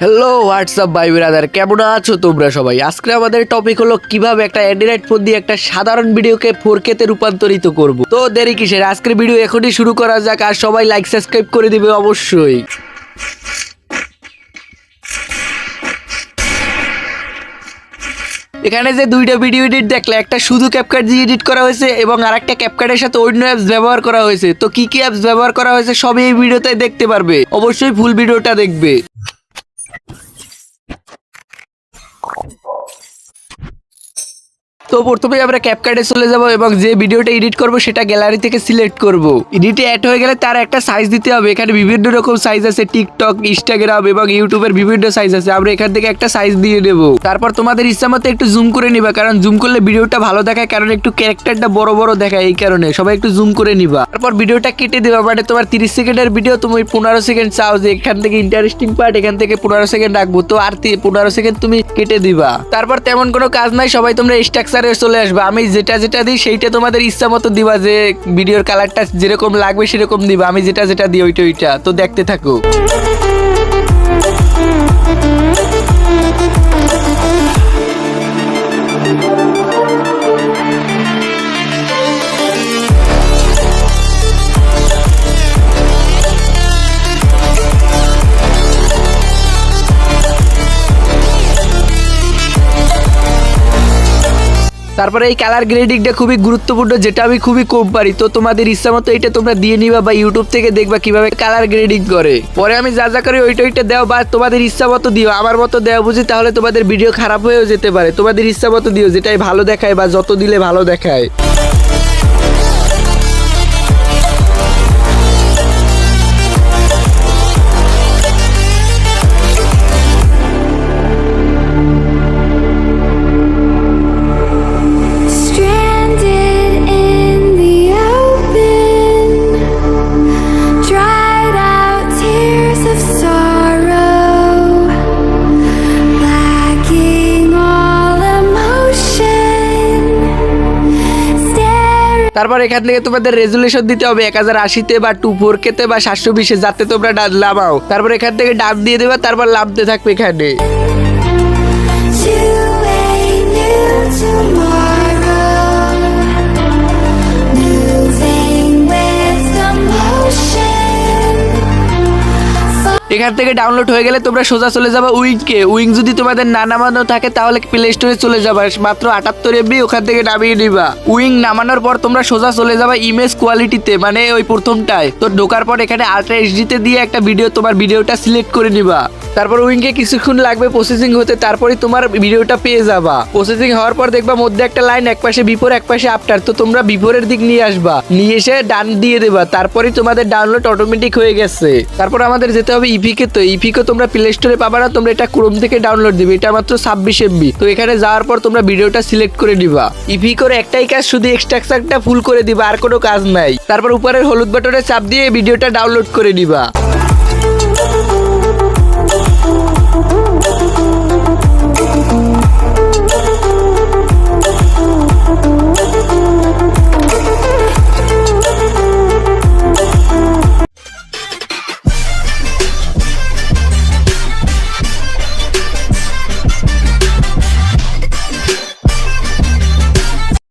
Hello WhatsApp ভাই brother? কেমন আছো তোমরা সবাই? আজকে আমাদের টপিক হলো কীভাবে একটা অ্যান্ড্রয়েড ফোন দিয়ে একটা সাধারণ ভিডিওকে ফোর তে রূপান্তরিত করব। তো দেরি কিসের? আজকের ভিডিও এখনই শুরু করা যাক আর সবাই লাইক সাবস্ক্রাইব করে দিবে অবশ্যই। এখানে যে দুইটা ভিডিও এডিট দেখলে, একটা শুধু ক্যাপকাট দিয়ে এডিট করা হয়েছে এবং আরেকটা ক্যাপকাটের সাথে অন্য অ্যাপস ব্যবহার করা হয়েছে। তো কি কি অ্যাপস ব্যবহার করা হয়েছে, সবই এই ভিডিওতে দেখতে পারবে। অবশ্যই ফুল ভিডিওটা দেখবে। তো প্রথমে আমরা ক্যাপকাটে চলে যাব এবং যে ভিডিওটা এডিট করব সেটা গ্যালারি থেকে সিলেক্ট করব। এডিটে অ্যাড হয়ে গেলে তার একটা সাইজ দিতে হবে। এখানে বিভিন্ন রকম সাইজ আছে টিকটক ইনস্টাগ্রাম এবং ইউটিউবের বিভিন্ন সাইজ আছে। আমরা এখান থেকে একটা সাইজ দিয়ে দেব তারপর তোমাদের ইচ্ছা মতো একটু জুম করে নিবা, কারণ জুম করলে ভিডিওটা ভালো দেখায়, কারণ একটু ক্যারেক্টারটা বড় বড় দেখায় এই কারণে। সবাই একটু জুম করে নিবা। তারপর ভিডিওটা কেটে দেবা মানে তোমার তিরিশ সেকেন্ডের ভিডিও তুমি পনেরো সেকেন্ড চাও যে এখান থেকে ইন্টারেস্টিং পার্ট এখান থেকে পনেরো সেকেন্ড রাখব। তো আর পনেরো সেকেন্ড তুমি কেটে দিবা। তারপর তেমন কোনো কাজ নাই, সবাই তোমরা স্ট্রাকচারে চলে আসবে। আমি যেটা যেটা দিই, সেইটা তোমাদের ইচ্ছা মতো দিবা যে ভিডিওর কালারটা যেরকম লাগবে সেরকম দিবা। আমি যেটা যেটা দিই, ওইটা ওইটা। তো দেখতে থাকো। তারপরে এই কালার গ্রেডিংটা খুবই গুরুত্বপূর্ণ, যেটা আমি খুবই কম পারি। তো তোমাদের ইচ্ছা মতো এটা তোমরা দিয়ে নিবা বা ইউটিউব থেকে দেখবা কীভাবে কালার গ্রেডিং করে। পরে আমি যা যা করি ওইটা ওইটা দেও বা তোমাদের ইচ্ছা মতো দিও। আমার মতো দেওয়া বুঝি, তাহলে তোমাদের ভিডিও খারাপ হয়েও যেতে পারে। তোমাদের ইচ্ছা মতো দিও, যেটাই ভালো দেখায় বা যত দিলে ভালো দেখায়। তারপর এখান থেকে তোমাদের রেজুলেশন দিতে হবে এক হাজার আশিতে বা টু ফোর কেতে বা সাতশো বিশে, যাতে তোমরা নামাও তারপর এখান থেকে ডান দিয়ে দেবে, তারপর লাভতে থাকবে এখানে। এখান থেকে ডাউনলোড হয়ে গেলে তোমরা সোজা চলে যাবে উইংকে। উইং যদি তোমাদের না নামানো থাকে, তাহলে প্লে স্টোরে চলে যাবে। মাত্র আটাত্তর এমবি ওখান থেকে নামিয়ে নিবা। উইং নামানোর পর তোমরা সোজা চলে যাবে ইমেজ কোয়ালিটিতে মানে ওই প্রথমটায়। তো ঢোকার পর এখানে আল্ট্রা এইচডিতে দিয়ে একটা ভিডিও তোমার ভিডিওটা সিলেক্ট করে নিবা। তারপর উইংকে কিছুক্ষণ লাগবে প্রসেসিং হতে তারপরে তোমার ভিডিওটা পেয়ে যাবা। প্রসেসিং হওয়ার পর দেখবা মধ্যে একটা লাইন এক পাশে বিফোর এক পাশে আফটার তো তোমরা বিফোরের দিক নিয়ে আসবা। নিয়ে এসে ডান দিয়ে দেবা। তারপরে তোমাদের ডাউনলোড অটোমেটিক হয়ে গেছে। তারপর আমাদের যেতে হবে ইপিকে তো ইপিকে তোমরা প্লে স্টোরে পাবা না, তোমরা এটা ক্রোম থেকে ডাউনলোড দিবে, এটা মাত্র ছাব্বিশ এমবি তো এখানে যাওয়ার পর তোমরা ভিডিওটা সিলেক্ট করে দিবা ইপিকোর একটাই কাজ, শুধু এক্সট্রাকচারটা ফুল করে দিবা, আর কোনো কাজ নাই। তারপর উপরের হলুদ বাটনে চাপ দিয়ে ভিডিওটা ডাউনলোড করে দিবা